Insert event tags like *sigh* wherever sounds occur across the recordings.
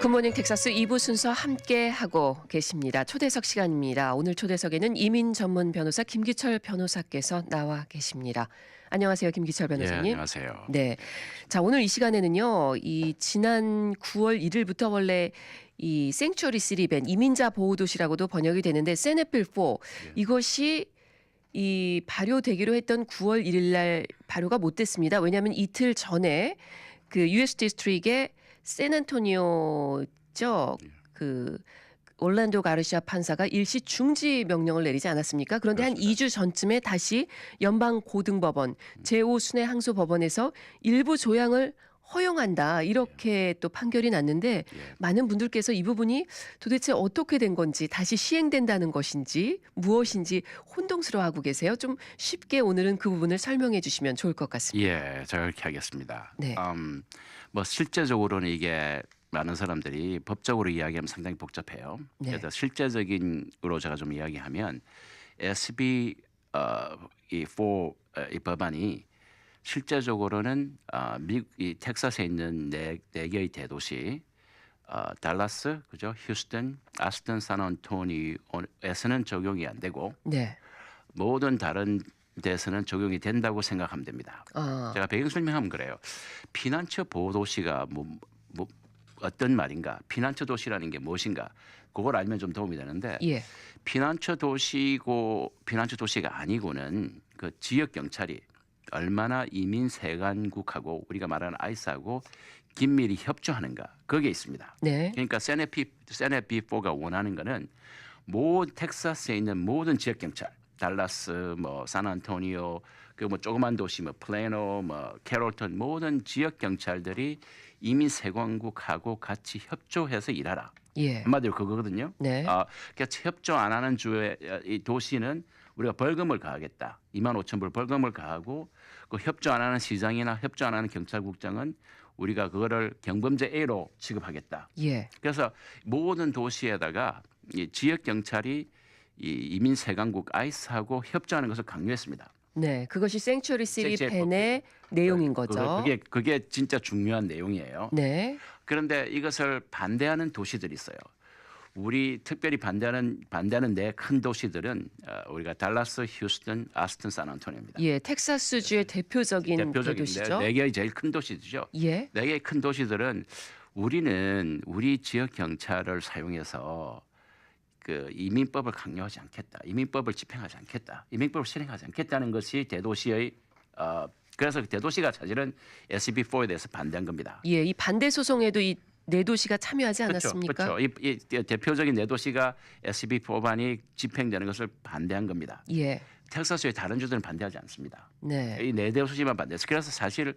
굿모닝 텍사스 2부 순서 함께 하고 계십니다. 초대석 시간입니다. 오늘 초대석에는 이민 전문 변호사 김기철 변호사께서 나와 계십니다. 안녕하세요, 김기철 예, 변호사님. 안녕하세요. 네. 자, 오늘 이 시간에는요. 이 지난 9월 1일부터 원래 이 생츄어리 시리밴 이민자 보호 도시라고도 번역이 되는데 세네필 4 예. 이것이 이 발효되기로 했던 9월 1일 날 발효가 못 됐습니다. 왜냐하면 이틀 전에 그 US 디스트릭의 샌안토니오죠. 예. 그 올란도 가르시아 판사가 일시 중지 명령을 내리지 않았습니까? 그런데 한 그렇습니다. 2주 전쯤에 다시 연방 고등법원 음. 제5순회 항소 법원에서 일부 조항을 허용한다 이렇게 또 판결이 났는데 예. 많은 분들께서 이 부분이 도대체 어떻게 된 건지 다시 시행된다는 것인지 무엇인지 혼동스러워하고 계세요. 좀 쉽게 오늘은 그 부분을 설명해 주시면 좋을 것 같습니다. 예, 제가 그렇게 하겠습니다. 네. 음, 뭐 실제적으로는 이게 많은 사람들이 법적으로 이야기하면 상당히 복잡해요. 네. 그래서 실제적인으로 제가 좀 이야기하면 SB 어, 이4 어, 이 법안이 실제적으로는 어, 미국 이 텍사스에 있는 네, 네 개의 대도시 어, 달라스, 그죠, 휴스턴, 아스튼, 산안토니오에서는 적용이 안 되고 네. 모든 다른 데서는 적용이 된다고 생각하면 됩니다. 아, 제가 배경 설명하면 그래요. 피난처 보호 도시가 뭐, 뭐 어떤 말인가? 피난처 도시라는 게 무엇인가? 그걸 알면 좀 도움이 되는데 예. 피난처 도시고 피난처 도시가 아니고는 그 지역 경찰이 얼마나 이민 세관국하고 우리가 말하는 아이스하고 긴밀히 협조하는가 거기에 있습니다. 네. 그러니까 세네피 세네피 4가 원하는 거는 모든 텍사스에 있는 모든 지역 경찰, 달라스, 뭐 산안토니오, 그 뭐 조그만 도시 뭐 플레노, 뭐 캐롤턴 모든 지역 경찰들이 이민 세관국하고 같이 협조해서 일하라. 예. 한마디로 그거거든요. 네. 아, 그러니까 협조 안 하는 주의 이 도시는 우리가 벌금을 가하겠다. 2만 5천 불 벌금을 가하고 그 협조 안 하는 시장이나 협조 안 하는 경찰국장은 우리가 그거를 경범죄 A로 취급하겠다. 예. 그래서 모든 도시에다가 이 지역 경찰이 이 이민 세관국 아이스하고 협조하는 것을 강요했습니다. 네. 그것이 생츄어리 시리. 펜의 내용인 거죠. 그게 그게 진짜 중요한 내용이에요. 네. 그런데 이것을 반대하는 도시들이 있어요. 우리 특별히 반대하는 반대하는 네 큰 도시들은 어, 우리가 달라스, 휴스턴, 아스튼, 산안토니오입니다. 예. 텍사스 주의 대표적인 대표적인 대도시죠. 네, 네 개의 제일 큰 도시죠. 예. 네 개의 큰 도시들은 우리는 우리 지역 경찰을 사용해서 그 이민법을 강요하지 않겠다. 이민법을 집행하지 않겠다. 이민법을 실행하지 않겠다는 것이 대도시의 어 그래서 그 대도시가 사실은 SB4에 대해서 반대한 겁니다. 예. 이 반대 소송에도 이네 도시가 참여하지 그렇죠. 않았습니까? 그렇죠. 이, 이 대표적인 네 도시가 SB 법안이 집행되는 것을 반대한 겁니다. 예. 텍사스의 다른 주들은 반대하지 않습니다. 네. 이네 도시만 반대해서 그래서 사실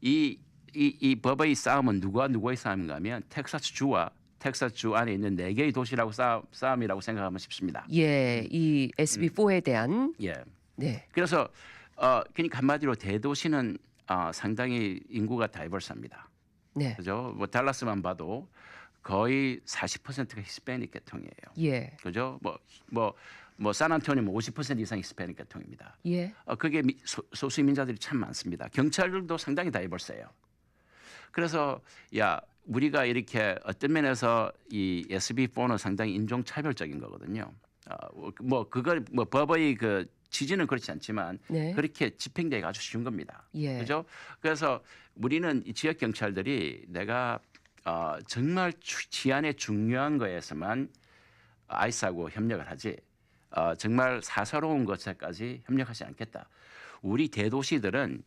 이, 이, 이 법의 싸움은 누구와 누구의 싸움인가 하면 텍사스 주와 텍사스 주 안에 있는 네 개의 도시라고 싸움, 싸움이라고 생각하면 쉽습니다. 예. 이 SB4에 대한 예. 네. 그래서 어 그러니까 한마디로 대도시는 어, 상당히 인구가 다이버스합니다. 네. 그죠? 뭐 달라스만 봐도 거의 40%가 히스패닉 계통이에요. 예. 그죠? 뭐 뭐 뭐 산안토니오 50% 이상 히스패닉 계통입니다. 예. 어, 그게 미- 소, 소수 이민자들이 참 많습니다. 경찰들도 상당히 다이버스해요. 그래서 야 우리가 이렇게 어떤 면에서 이 SB4는 상당히 인종 차별적인 거거든요. 어, 뭐 그걸 뭐 법의 그 취지는 그렇지 않지만 네. 그렇게 집행되기가 아주 쉬운 겁니다. 예. 그죠? 그래서 우리는 이 지역 경찰들이 내가 어, 정말 주- 치안에 중요한 거에서만 아이스하고 협력을 하지 어, 정말 사사로운 것에까지 협력하지 않겠다. 우리 대도시들은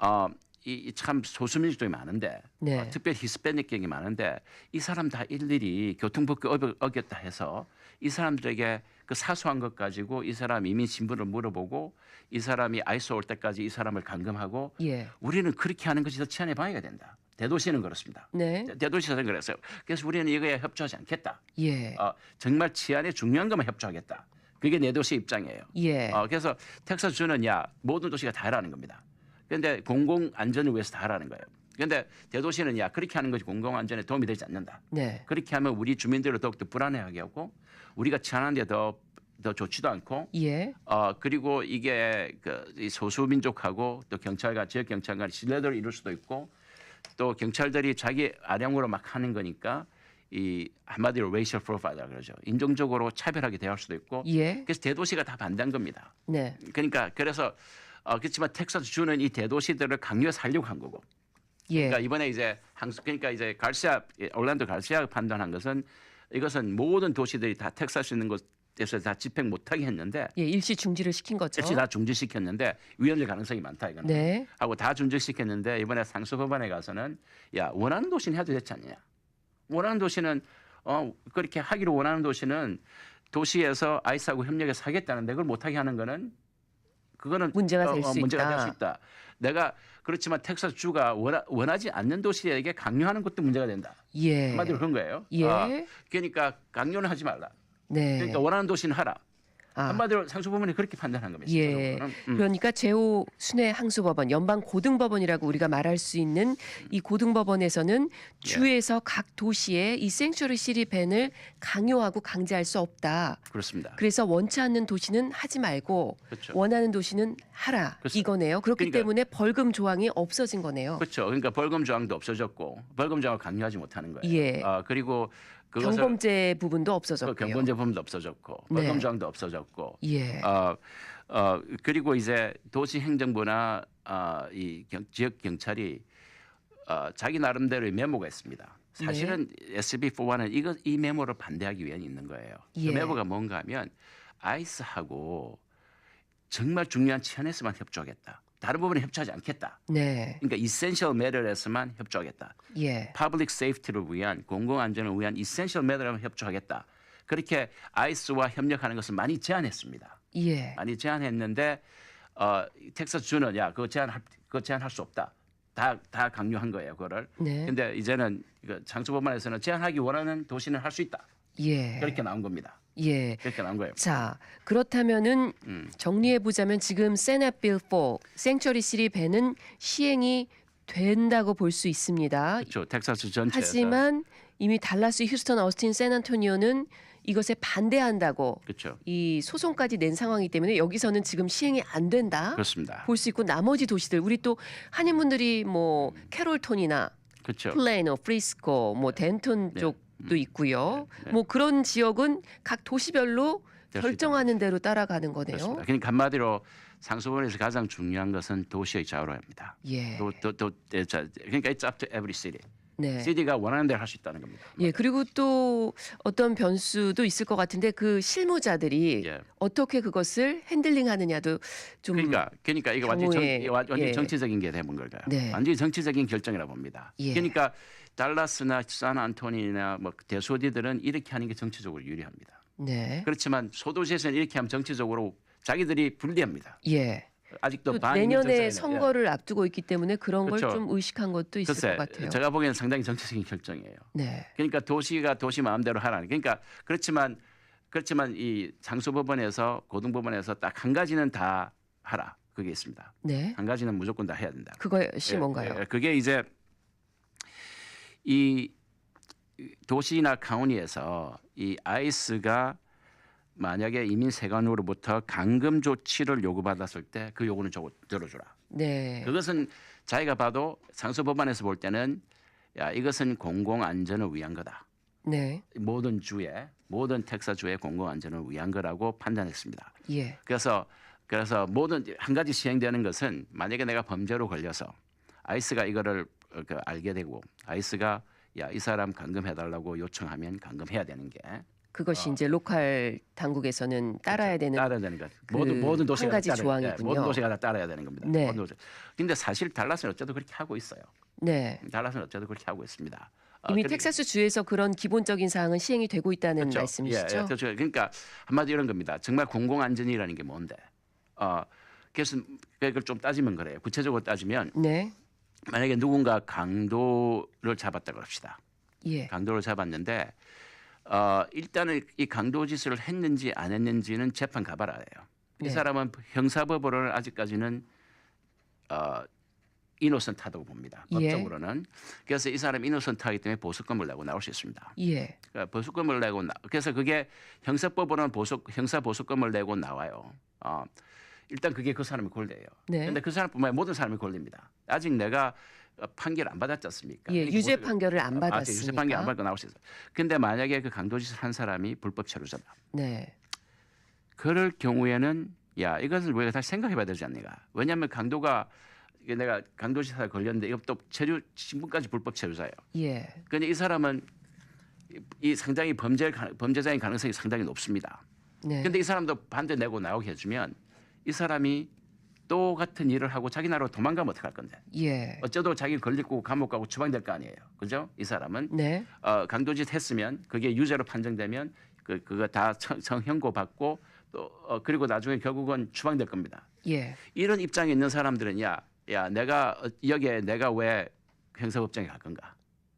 어, 이 참 소수민족들이 많은데 네. 어, 특별히 히스패닉경이 많은데 이 사람 다 일일이 교통법규 어겼다 해서 이 사람들에게 그 사소한 것 가지고 이 사람 이민 신분을 물어보고 이 사람이 아이스 올 때까지 이 사람을 감금하고 예. 우리는 그렇게 하는 것이 더 치안에 방해가 된다. 대도시는 그렇습니다. 네. 대도시에서는 그랬어요. 그래서 우리는 이거에 협조하지 않겠다. 예. 어, 정말 치안에 중요한 것만 협조하겠다. 그게 내 도시 입장이에요. 예. 어, 그래서 텍사스 주는 야 모든 도시가 다 하라는 겁니다. 그런데 공공 안전을 위해서 다 하라는 거예요. 그런데 대도시는 야 그렇게 하는 것이 공공 안전에 도움이 되지 않는다. 네. 그렇게 하면 우리 주민들을 더욱더 불안해하게 하고 우리가 치안하는데 더, 더 좋지도 않고 예. 어 그리고 이게 그이 소수 민족하고 또 경찰과 지역 경찰 간의 신뢰도를 이룰 수도 있고 또 경찰들이 자기 아량으로 막 하는 거니까 이 한마디로 racial profile이라 그러죠. 인종적으로 차별하게 대할 수도 있고 예. 그래서 대도시가 다 반대한 겁니다. 네. 그러니까 그래서 어, 그렇지만 텍사스 주는 이 대도시들을 강요해서 하려고 한 거고. 예. 그러니까 이번에 이제 항수 그러니까 이제 갈시아 올란도 갈시아가 판단한 것은 이것은 모든 도시들이 다 텍사스 있는 곳에서 다 집행 못하게 했는데 예, 일시 중지를 시킨 거죠. 역시 다 중지시켰는데 위헌될 가능성이 많다 이거는. 네. 하고 다 중지시켰는데 이번에 상수법원에 가서는 야 원하는 도시는 해도 되지 않냐. 원하는 도시는 어 그렇게 하기로 원하는 도시는 도시에서 아이스하고 협력해서 하겠다는데 그걸 못하게 하는 거는 그거는 문제가 어, 될 어, 수 문제가 있다. 될 수 있다. 내가 그렇지만 텍사스 주가 원하, 원하 지 않는 도시에게 강요하는 것도 문제가 된다. 예. 한마디로 그런 거예요. 예. 아, 그러니까 강요는 하지 말라. 네. 그러니까 원하는 도시는 하라. 아. 한마디로 상수법원이 그렇게 판단한 겁니다. 예. 음. 그러니까 제오 순회 항소법원, 연방 고등법원이라고 우리가 말할 수 있는 이 고등법원에서는 예. 주에서 각 도시에 이 생츄리 시리 밴을 강요하고 강제할 수 없다. 그렇습니다. 그래서 원치 않는 도시는 하지 말고 그렇죠. 원하는 도시는 하라 그렇죠. 이거네요. 그렇기 그러니까- 때문에 벌금 조항이 없어진 거네요. 그렇죠. 그러니까 벌금 조항도 없어졌고 벌금 조항을 강요하지 못하는 거예요. 예. 아, 그리고 그것을 경범죄 부분도 그 없어졌고요. 경범죄 범도 없어졌고 네. 벌금 조항도 없어졌고 예. 어, 어, 그리고 이제 도시 행정부나 어, 이 경, 지역 경찰이 어, 자기 나름대로의 메모가 있습니다. 사실은 SB 4와는 이거 이 메모를 반대하기 위해 있는 거예요. 예. 그 메모가 뭔가 하면 아이스하고 정말 중요한 치안에서만 협조하겠다. 다른 부분에 협조하지 않겠다. 네. 그러니까 essential matter에서만 협조하겠다. 예. public safety를 위한 공공 안전을 위한 essential matter에만 협조하겠다. 그렇게 아이스와 협력하는 것을 많이 제안했습니다. 예. 많이 제안했는데 어, 텍사스 주는 야 그거 제안할 그거 제안할 수 없다. 다 다 강요한 거예요, 그거를. 네. 근데 이제는 이거 장수법원에서는 제안하기 원하는 도시는 할 수 있다. 예. 그렇게 나온 겁니다. 예. 그렇게 나온 거예요. 자, 그렇다면은 음. 정리해 보자면 지금 세넷 빌 4, 생츄리 시리 밴은 시행이 된다고 볼 수 있습니다. 그렇죠. 텍사스 전체에서 하지만 이미 달라스, 휴스턴, 어스틴, 샌안토니오는 이것에 반대한다고 그렇죠. 이 소송까지 낸 상황이기 때문에 여기서는 지금 시행이 안 된다. 그렇습니다. 볼 수 있고 나머지 도시들 우리 또 한인분들이 뭐 캐롤톤이나 그렇죠. 플레이노, 프리스코, 뭐 덴톤 네. 쪽 도 있고요. 네. 뭐 그런 지역은 각 도시별로 될수 결정하는 대로 따라가는 거네요. 그렇습니다. 그러니까 한마디로 상수법원에서 가장 중요한 것은 도시의 자유로입니다. 예. 또, 또, 또, 에, 자, 그러니까 it's up to every city. 네. city가 원하는 대로 할 수 있다는 겁니다. 예, 그리고 또 어떤 변수도 있을 것 같은데 그 실무자들이 예. 어떻게 그것을 핸들링 하느냐도 좀 그러니까 그러니까 이게 완전히, 정, 경우에, 이게 완- 완전히 예. 정치적인 게 되는 걸까요? 네. 완전히 정치적인 결정이라 봅니다. 예. 그러니까 달라스나 산안토니나 뭐 대소디들은 이렇게 하는 게 정치적으로 유리합니다. 네. 그렇지만 소도시에서는 이렇게 하면 정치적으로 자기들이 불리합니다. 예. 아직도 내년에. 예. 선거를 앞두고 있기 때문에 그런 걸 그렇죠. 좀 의식한 것도 있을 글쎄, 것 같아요. 제가 보기에는 상당히 정치적인 결정이에요. 네. 그러니까 도시가 도시 마음대로 하라는. 그러니까 그렇지만 그렇지만 이 상수법원에서 고등법원에서 딱 한 가지는 다 하라. 그게 있습니다. 네. 한 가지는 무조건 다 해야 된다. 그것이 예, 뭔가요? 예, 그게 이제 이 도시나 카운티에서 이 아이스가 만약에 이민 세관으로부터 감금 조치를 요구받았을 때 그 요구는 저 들어주라. 네. 그것은 자기가 봐도 상수법원에서 볼 때는 야 이것은 공공 안전을 위한 거다. 네. 모든 주의 모든 텍사 주의 공공 안전을 위한 거라고 판단했습니다. 예. 그래서 그래서 모든 한 가지 시행되는 것은 만약에 내가 범죄로 걸려서 아이스가 이거를 알게 되고 아이스가 야 이 사람 감금해 달라고 요청하면 감금해야 되는 게 그것이 이제 로컬 당국에서는 따라야 되는 어. 그렇죠. 따라야 되는 것. 그 모든 모든 한 도시가 가지 다 따라야- 조항이군요. 예, 모든 도시가 다 따라야 되는 겁니다. 네. 모든 도시. 근데 사실 달라스는 어째도 그렇게 하고 있어요. 네. 달라스는 어째도 그렇게 하고 있습니다. 어, 이미 그리- 텍사스 주에서 그런 기본적인 사항은 시행이 되고 있다는 그렇죠. 말씀이시죠? 예, 예, 그렇죠. 그러니까 한마디 이런 겁니다. 정말 공공 안전이라는 게 뭔데? 어, 그래서 그걸 좀 따지면 그래요. 구체적으로 따지면 네. 만약에 누군가 강도를 잡았다고 합시다. 예. 강도를 잡았는데 어, 일단은 이 강도 짓을 했는지 안 했는지는 재판 가봐라 해요. 이 네. 사람은 형사법으로는 아직까지는 어, 이노선트하다고 봅니다. 예. 법적으로는. 그래서 이 사람 이노선트하기 때문에 보석금을 내고 나올 수 있습니다. 예. 그러니까 보석금을 내고 나, 그래서 그게 형사법으로는 보석 형사 보석금을 내고 나와요. 어, 일단 그게 그 사람의 권리예요. 네. 근데 그 사람뿐만 아니라 모든 사람이 권리입니다. 아직 내가 어, 판결 안 받았지 않습니까? 예, 유죄 뭐- 판결을 안 아, 아, 유죄 판결 안 받았으니까. 받고 나올 수 있어요. 근데 만약에 그 강도짓을 한 사람이 불법 체류자다. 네. 그럴 경우에는 야 이것을 우리가 다시 생각해봐야 되지 않니까? 왜냐하면 강도가 이게 내가 강도짓에 걸렸는데 이것도 체류 신분까지 불법 체류자예요. 예. 근데 이 사람은 이- 이 상당히 범죄 범죄자인 가능성이 상당히 높습니다. 네. 근데 이 사람도 반대 내고 나오게 해주면 이 사람이 또 같은 일을 하고 자기 나라로 도망가면 어떡할 건데? 예. 어쩌도 자기 걸리고 감옥 가고 추방될 거 아니에요. 그죠? 이 사람은 네. 어, 강도짓 했으면 그게 유죄로 판정되면 그 그거 다 청- 성형고 받고 또 어, 그리고 나중에 결국은 추방될 겁니다. 예. 이런 입장에 있는 사람들은 야, 야 내가 어, 여기에 내가 왜 형사법정에 갈 건가?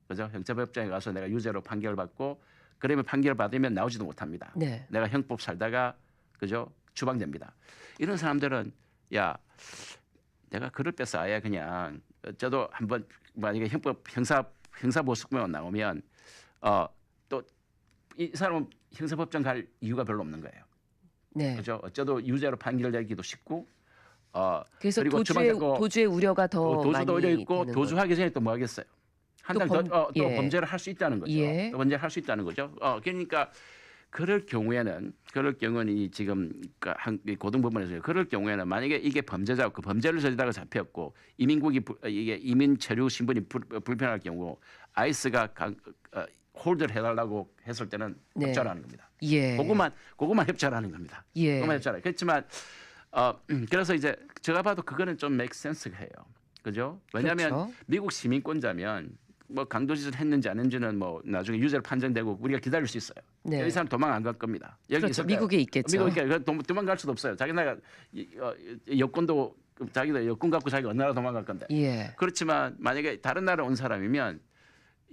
그죠? 형사법정에 가서 내가 유죄로 판결 받고 그러면 판결 받으면 나오지도 못합니다. 네. 내가 형법 살다가 그죠? 추방됩니다. 이런 사람들은 야 내가 그럴 뺏어 아예 그냥 어, 저도 한번 만약에 형법 형사 형사 보석만 나오면 어 또 이 사람은 형사법정 갈 이유가 별로 없는 거예요. 네. 그죠? 어쩌도 유죄로 판결되기도 쉽고 어 그래서 도주의 도주의 우려가 더또 도주도 많이 오히려 있고 도주하기 전에 또 뭐 하겠어요? 한또달 범- 더 어, 또 예. 범죄를 할 수 있다는 거죠. 예. 또 범죄를 할 수 있다는 거죠. 어 그러니까 그럴 경우에는 그럴 경우는 이 지금 그 한- 이 고등법원에서 그럴 경우에는 만약에 이게 범죄자고 그 범죄를 저지다가 잡혔고 이민국이 부- 어, 이게 이민 체류 신분이 불, 어, 불편할 경우 아이스가 강, 어, 홀드를 해달라고 했을 때는 네. 협조하는 겁니다. 예. 그것만 그것만 협조하는 겁니다. 예. 그것만 협조하라. 그렇지만 어 음, 그래서 이제 제가 봐도 그거는 좀 sense가 해요. 그죠? 왜냐하면 그렇죠. 미국 시민권자면 뭐 강도짓을 했는지 안 했는지는 뭐 나중에 유죄로 판정되고 우리가 기다릴 수 있어요. 네. 이 사람 도망 안 갈 겁니다. 여기 그렇죠. 있을. 미국에 있겠죠. 미국에 그 도- 도망갈 수도 없어요. 자기 나라 이- 어, 이- 여권도 자기도 여권 갖고 자기 어느 나라 도망갈 건데. 예. 그렇지만 만약에 다른 나라 온 사람이면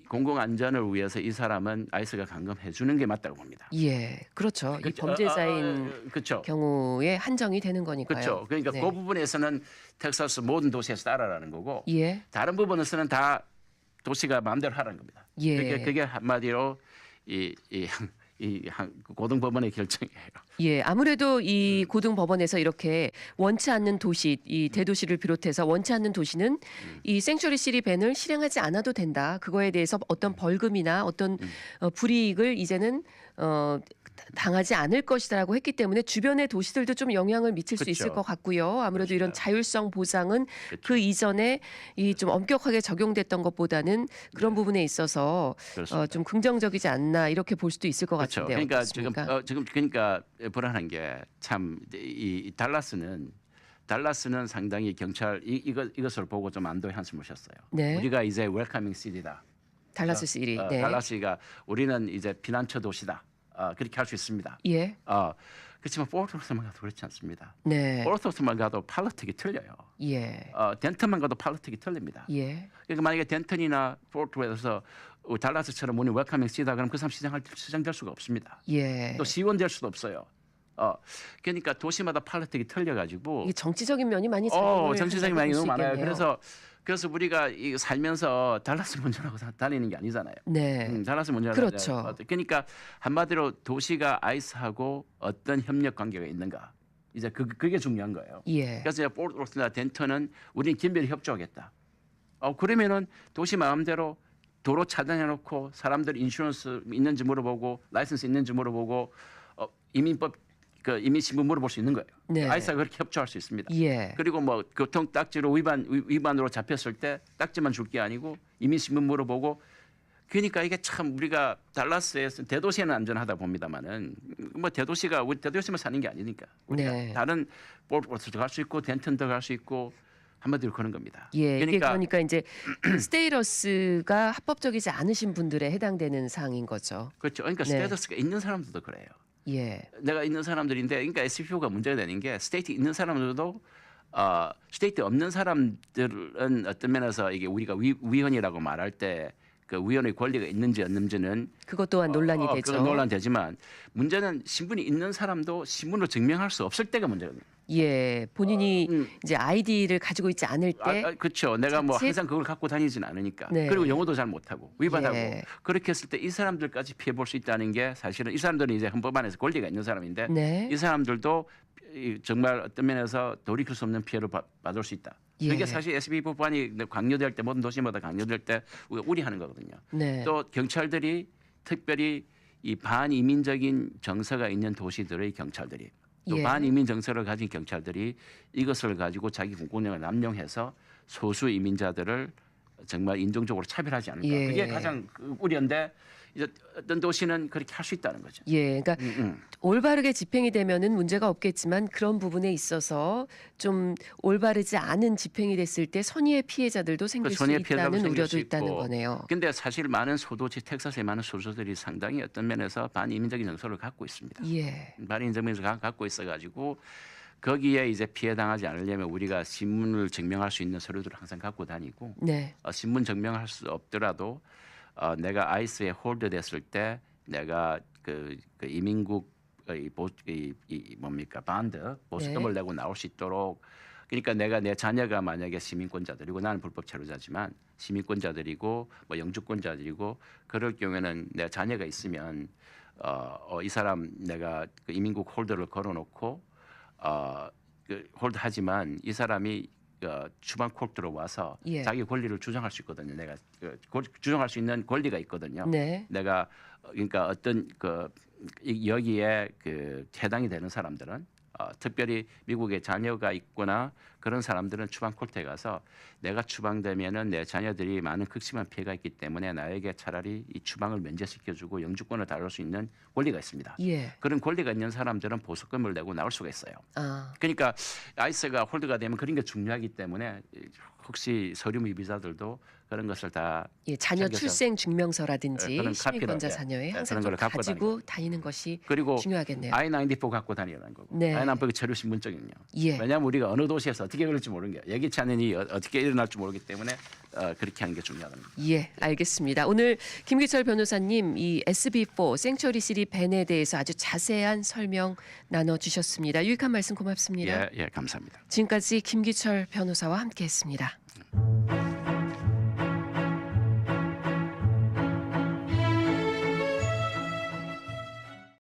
공공 안전을 위해서 이 사람은 아이스가 감금해 주는 게 맞다고 봅니다. 예. 그렇죠. 이 범죄자인 그렇죠. 경우에 한정이 되는 거니까요. 그렇죠. 그러니까 네. 그 부분에서는 텍사스 모든 도시에서 따라라는 거고 예. 다른 부분에서는 다 도시가 마음대로 하라는 겁니다. 예. 그게, 그게 한마디로 이, 이, 이 한- 고등법원의 결정이에요. 예, 아무래도 음. 이 고등법원에서 이렇게 원치 않는 도시, 이 대도시를 비롯해서 원치 않는 도시는 음. 이 생츄리 시리 밴을 실행하지 않아도 된다. 그거에 대해서 음. 어떤 벌금이나 어떤 어, 불이익을 이제는 어 당하지 않을 것이다라고 했기 때문에 주변의 도시들도 좀 영향을 미칠 수 있을. 것 같고요. 아무래도 이런 그렇죠. 자율성 보장은 그렇죠. 그 이전에 이 좀 엄격하게 적용됐던 것보다는 그런 부분에 있어서 그렇습니다. 어, 좀 긍정적이지 않나 이렇게 볼 수도 있을 것 그렇죠. 같은데요. 그러니까 지금 어떻습니까? 어, 지금 그러니까 불안한 게 참 이 달라스는 달라스는 상당히 경찰 이, 이것 이것을 보고 좀 안도의 한숨을 쉬었어요. 네. 우리가 이제 웰커밍 시티다. 달라스 시리. 어, 네. 달라스가 우리는 이제 피난처 도시다. 어, 그렇게 할 수 있습니다. 예. 어, 그렇지만 포르토스만 가도 그렇지 않습니다. 네. 포르토스만 가도 팔로틱이 틀려요. 예. 어, 덴턴만 가도 팔로틱이 틀립니다. 예. 그러니까 만약에 덴턴이나 포르토에서 달라스처럼 우리 웰커밍 시다 그럼 그 사람 시장할 시장될 수가 없습니다. 예. 또 시원될 수도 없어요. 어, 그러니까 도시마다 팔로틱이 틀려가지고 이게 정치적인 면이 많이 어, 정치적인 볼수 너무 많아요. 있겠네요. 그래서 그래서 우리가 이 살면서 달라스 다- 다니는 게 아니잖아요. 네. 음, 달라스 운전하고 그렇죠. 그러니까 한마디로 도시가 아이스하고 어떤 협력 관계가 있는가 이제 그 그게 중요한 거예요. 예. 그래서 포르토스나 덴턴은 우리는 긴밀히 협조하겠다. 어 그러면은 도시 마음대로 도로 차단해놓고 사람들 인슈런스 있는지 물어보고 라이선스 있는지 물어보고 어, 이민법 그 이민 신분 물어볼 수 있는 거예요. 네. 아이스가 그렇게 협조할 수 있습니다. 예. 그리고 뭐 교통 딱지로 위반 위- 위반으로 잡혔을 때 딱지만 줄 게 아니고 이민 신분 물어보고 그러니까 이게 참 우리가 달라스에서 대도시에는 안전하다 봅니다만은 뭐 대도시가 우리 대도시만 사는 게 아니니까 우리가 네. 다른 볼트도 갈 수 있고 덴턴도 갈 수 있고 한마디로 그런 겁니다. 예. 이게 그러니까 그러니까 이제 *clears throat* 스테이러스가 합법적이지 않으신 분들에 해당되는 사항인 거죠. 그렇죠. 그러니까 네. 스테이터스가 있는 사람들도 그래요. 예. 내가 있는 사람들인데 그러니까 SPO가 문제가 되는 게 스테이트 있는 사람들도 어 스테이트 없는 사람들은 어떤 면에서 이게 우리가 위, 위헌이라고 말할 때 그 위헌의 권리가 있는지 없는지는 그것 또한 논란이 어, 되죠. 그건 논란되지만 문제는 신분이 있는 사람도 신분으로 증명할 수 없을 때가 문제거든요. 예. 본인이 음. 이제 아이디를 가지고 있지 않을 아, 때 아, 그렇죠. 내가 뭐 자칫- 항상 그걸 갖고 다니지는 않으니까. 네. 그리고 영어도 잘 못하고 위반하고 예. 그렇게 했을 때 이 사람들까지 피해 볼 수 있다는 게 사실은 이 사람들은 이제 헌법 안에서 권리가 있는 사람인데 네. 이 사람들도 이 정말 어떤 면에서 돌이킬 수 없는 피해를 받- 받을 수 있다. 예. 그게 사실 SB 법안이 강요될 때 모든 도시마다 강요될 때 우려하는 거거든요. 네. 또 경찰들이 특별히 이 반이민적인 정서가 있는 도시들의 경찰들이 또 예. 반이민 정서를 가진 경찰들이 이것을 가지고 자기 공권력을 남용해서 소수 이민자들을 정말 인종적으로 차별하지 않을까. 예. 그게 가장 그 우려인데 이제 어떤 도시는 그렇게 할 수 있다는 거죠. 예, 그러니까 음, 음. 올바르게 집행이 되면은 문제가 없겠지만 그런 부분에 있어서 좀 올바르지 않은 집행이 됐을 때 선의의 피해자들도 생길 그수 선의의 피해자도 있다는 생길 우려도 수 있다는. 거네요. 근데 사실 많은 소도시 텍사스의 많은 소도들이 상당히 어떤 면에서 반이민적인 정서를 갖고 있습니다. 예. 반이민적인 정서를 갖고 있어가지고 거기에 이제 피해 당하지 않으려면 우리가 신문을 증명할 수 있는 서류들을 항상 갖고 다니고 네. 어, 신문 증명할 수 없더라도 어, 내가 아이스에 홀드 됐을 때 내가 그, 그 이민국 이, 보, 이, 이 뭡니까 반드 보수금을 내고 나올 수 있도록. 그러니까 내가 내 자녀가 만약에 시민권자들이고 나는 불법 체류자지만 시민권자들이고 뭐 영주권자들이고 그럴 경우에는 내 자녀가 있으면 어, 어, 이 사람 내가 그 이민국 홀더를 걸어놓고 어, 그 홀드하지만 이 사람이 어, 주방 코트로 와서 예. 자기 권리를 주장할 수 있거든요. 내가 그, 고- 주장할 수 있는 권리가 있거든요. 네. 내가 어, 그러니까 어떤 그 이- 여기에 그 해당이 되는 사람들은 어, 특별히 미국에 자녀가 있거나 그런 사람들은 추방 콜트에 가서 내가 추방되면은 내 자녀들이 많은 극심한 피해가 있기 때문에 나에게 차라리 이 추방을 면제시켜주고 영주권을 다룰 수 있는 권리가 있습니다. 예. 그런 권리가 있는 사람들은 보석금을 내고 나올 수가 있어요. 아. 그러니까 아이스가 홀드가 되면 그런 게 중요하기 때문에 혹시 서류 미비자들도 그런 것을 다 예, 자녀 챙겨서. 출생 증명서라든지 예, 그런 시민권자 예, 자녀의 예, 항상 그런 좀걸 갖고 가지고 다니는 것이 그리고 중요하겠네요. I94 갖고 다니라는 거고 네. I94 체류 신분증은요. 예. 왜냐하면 우리가 어느 도시에서 어떻게 그럴지 모르는 게 예기치 않은 일이 어- 어떻게 일어날지 모르기 때문에 어, 그렇게 하는 게 중요하다는 거죠. 예, 알겠습니다. 오늘 김기철 변호사님 이 SB4 생처리 시리 벤에 대해서 아주 자세한 설명 나눠 주셨습니다. 유익한 말씀 고맙습니다. 예, 예, 감사합니다. 지금까지 김기철 변호사와 함께했습니다.